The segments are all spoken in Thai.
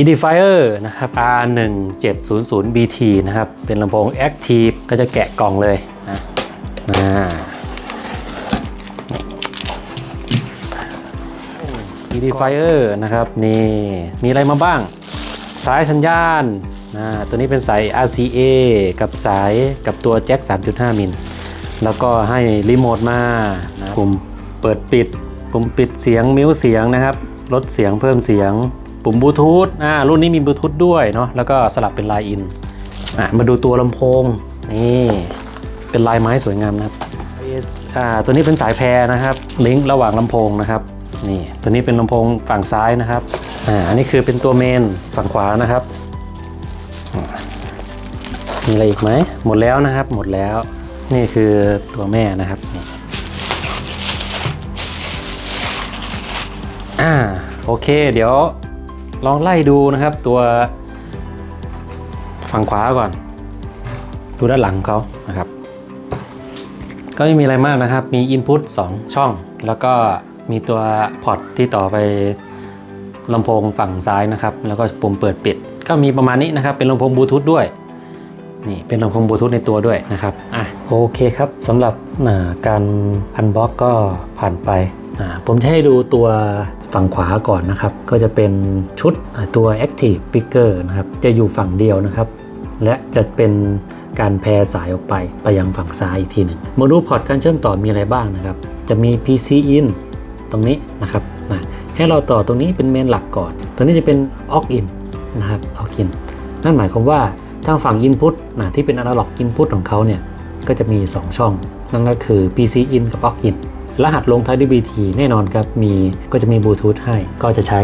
Edifier นะครับ R1700BT นะครับ เป็นลำโพง Active ก็จะแกะกล่องเลยนะอ่า Edifier นะครับนี่มีอะไรมาบ้าง สายสัญญาณอ่าตัวนี้เป็นสาย RCA กับสายกับตัวแจ็ค 3.5 มิล แล้วก็ให้รีโมทมานะปุ่มเปิดปิด ปุ่มปิดเสียง มิวเสียงนะครับ ลดเสียงเพิ่มเสียง ปุ่มบลูทูธอ่ารุ่นนี้มีบลูทูธด้วยเนาะแล้วก็สลับเป็นไลน์อินอะมาดูตัวลำโพงนี่เป็นลายไม้สวยงามนะครับอ่าตัวนี้เป็นสายแพรนะครับ ลิงก์ระหว่างลำโพงนะครับนี่ตัวนี้เป็นลำโพงฝั่งซ้ายนะครับอ่าอันนี้คือเป็นตัวเมนฝั่งขวานะครับอ่ามีอะไรอีกไหมหมดแล้วนะครับ หมดแล้วนี่คือตัวแม่นะครับนี่อ่าโอเค เดี๋ยว ลองไล่ดูนะครับตัวฝั่งขวาก่อน ดูด้านหลังเขานะครับ ก็ไม่มีอะไรมากนะครับ มี Input 2 ช่อง แล้วก็มีตัวพอร์ตที่ต่อไปลำโพงฝั่งซ้ายนะครับ แล้วก็ปุ่มเปิดปิด ก็มีประมาณนี้นะครับ เป็นลำโพงบลูทูธด้วย นี่เป็นลำโพงบลูทูธในตัวด้วยนะครับ อะโอเคครับสำหรับการอันบ็อกก็ผ่านไป ผมจะให้ดูตัว ฝั่งขวาก่อนนะครับ ก็จะเป็นชุดตัว Active Speaker นะครับ จะอยู่ฝั่งเดียวนะครับ และจะเป็นการแพร่สายออกไปไปยังฝั่งซ้ายอีกทีหนึ่งโมดูลพอร์ตการเชื่อมต่อมีอะไรบ้างนะครับ จะมี PC in ตรงนี้นะครับนะให้เราต่อตรงนี้เป็นเมนหลักก่อนตัวนี้จะเป็น aux in นะครับ aux in นั่นหมายความว่าทางฝั่ง Input นะที่เป็น Analog Input ของเขาเนี่ย ก็จะมี 2 ช่อง นั่นก็คือ PC in กับ aux in รหัสลงท้ายด้วย BT แน่นอนครับมีก็จะมีบลูทูธให้ ก็จะใช้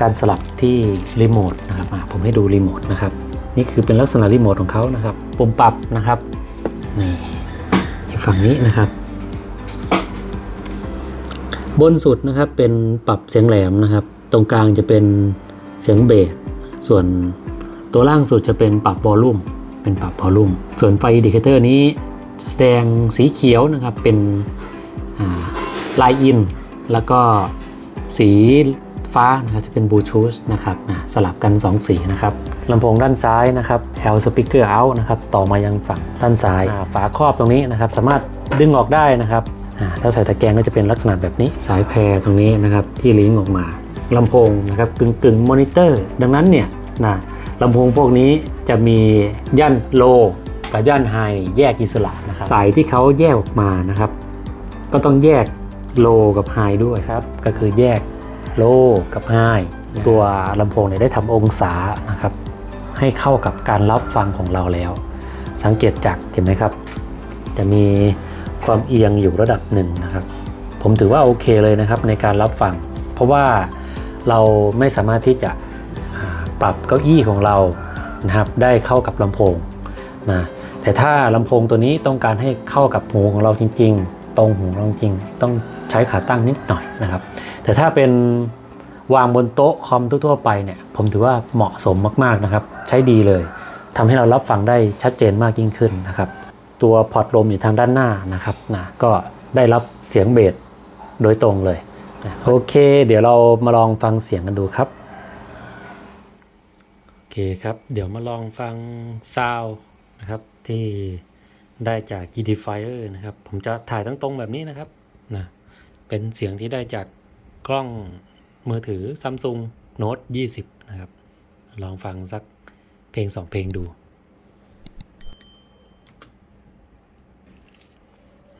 การสลับที่รีโมทนะครับผมให้ดูรีโมทนะครับนี่คือเป็นลักษณะรีโมทของเขานะครับปุ่มปรับนะครับนี่ที่ฝั่งนี้นะครับ บนสุดนะครับเป็นปรับเสียงแหลมนะครับ ตรงกลางจะเป็นเสียงเบสส่วนตัวล่างสุดจะเป็นปรับวอลลุ่มเป็นปรับวอลลุ่มส่วนไฟอินดิเคเตอร์นี้แสดงสีเขียวนะครับเป็น ไลน์อิน แล้วก็สีฟ้านะครับจะเป็นบลูทูธนะครับนะสลับกัน 2 สีนะครับลำโพงด้านซ้ายนะครับ L speaker out นะครับต่อมายังฝั่งด้านซ้าย ฝาครอบตรงนี้นะครับ สามารถดึงออกได้นะครับถ้าใส่ตะแกรงก็จะเป็นลักษณะแบบนี้สายแพรตรงนี้นะครับที่ลิงก์ออกมาลำโพงนะครับกึ่งกึ่งมอนิเตอร์ ดังนั้นเนี่ยนะลำโพงพวกนี้จะมีย่านโลกับย่านไฮแยกอิสระนะครับสายที่เขาแยกออกมานะครับ ก็ต้องแยก โลกับไฮด้วยครับ ก็คือแยกโลกับไฮตัวลำโพงเนี่ยได้ทำองศานะครับ ให้เข้ากับการรับฟังของเราแล้ว สังเกตจากเห็นไหมครับ จะมีความเอียงอยู่ระดับหนึ่งนะครับ ผมถือว่าโอเคเลยนะครับในการรับฟัง เพราะว่าเราไม่สามารถที่จะอ่าปรับเก้าอี้ของเรานะครับได้เข้ากับลำโพงนะแต่ถ้าลำโพงตัวนี้ต้องการให้เข้ากับหูของเราจริง ๆ ตรงหูเราจริงๆต้อง ใช้ขาตั้งนิดหน่อยนะครับ แต่ถ้าเป็นวางบนโต๊ะคอมทั่วๆไปเนี่ยผมถือว่าเหมาะสมมากๆนะครับ ใช้ดีเลยทำให้เรารับฟังได้ชัดเจนมากยิ่งขึ้นนะครับ ตัวพอร์ตลมอยู่ทางด้านหน้านะครับนะก็ได้รับเสียงเบสโดยตรงเลยนะโอเค เดี๋ยวเรามาลองฟังเสียงกันดูครับโอเคครับ เดี๋ยวมาลองฟังซาวนะครับที่ได้จาก Edifier นะครับ ผมจะถ่ายทั้งตรงแบบนี้นะครับนะ เป็นเสียงที่ได้จากกล้องมือถือ Samsung Note 20 นะครับ ลองฟังสักเพลงสองเพลงดู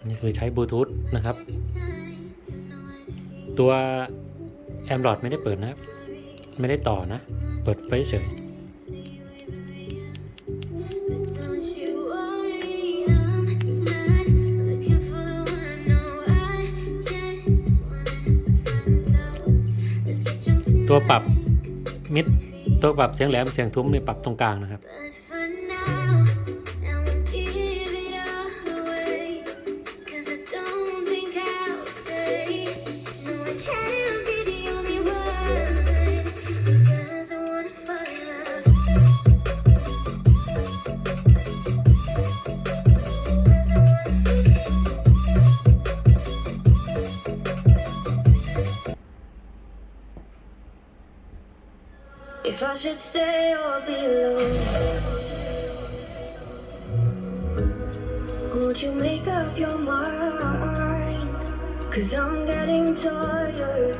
นี่คือใช้บลูทูธนะครับ ตัวแอม o ร d ไม่ได้เปิดนะ ไม่ได้ต่อนะ เปิดไว้เฉย ตัวปรับมิดตัวปรับเสียงแหลมเสียงทุ้มเนี่ยปรับตรงกลางนะครับ I should stay or be alone. Won't you make up your mind? Cause I'm getting tired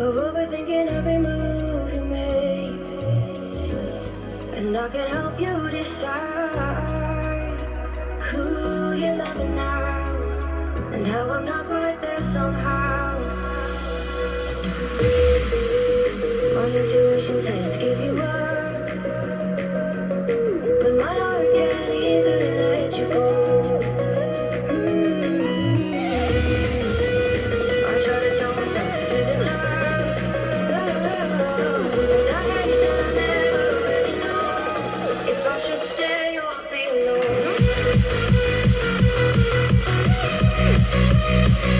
of overthinking every move you make. And I can help you decide who you're loving now and how I'm not quite there somehow. Thank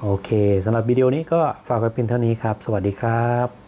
โอเคสำหรับวิดีโอนี้ก็ฝากไว้เพียงเท่านี้ครับ สวัสดีครับ